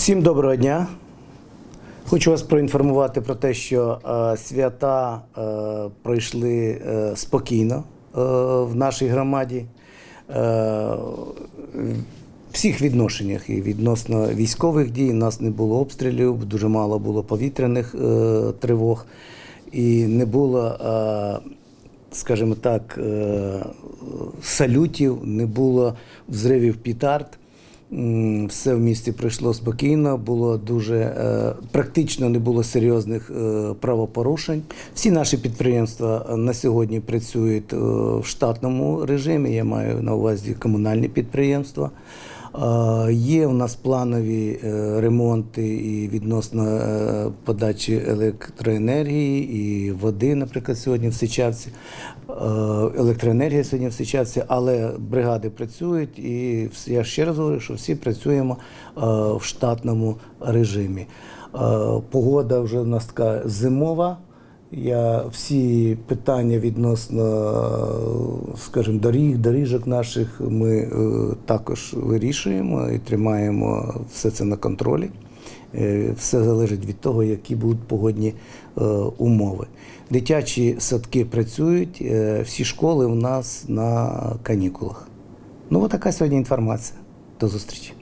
Всім доброго дня. Хочу вас проінформувати про те, що е, свята е, пройшли е, спокійно е, в нашій громаді. Е, всіх відношеннях і відносно військових дій. У нас не було обстрілів, дуже мало було повітряних е, тривог і не було. Е, скажімо так, е, салютів, не було взривів пітард. Все в місті пройшло спокійно, було дуже е, практично не було серйозних е, правопорушень. Всі наші підприємства е, на сьогодні працюють в штатному режимі. Я маю на увазі комунальні підприємства. Є у нас планові е, ремонти і відносно е, подачі електроенергії і води, наприклад, сьогодні в Сичавці. Е, Електроенергія сьогодні в Сичавці, але бригади працюють, і я ще раз говорю, що всі працюємо в штатному режимі. Погода вже в нас така зимова. Я всі питання відносно, скажімо, доріг, доріжок наших ми е, також вирішуємо і тримаємо все це на контролі. Е, Все залежить від того, які будуть погодні е, умови. Дитячі садки працюють, всі школи у нас на канікулах. Ну, от така сьогодні інформація. До зустрічі.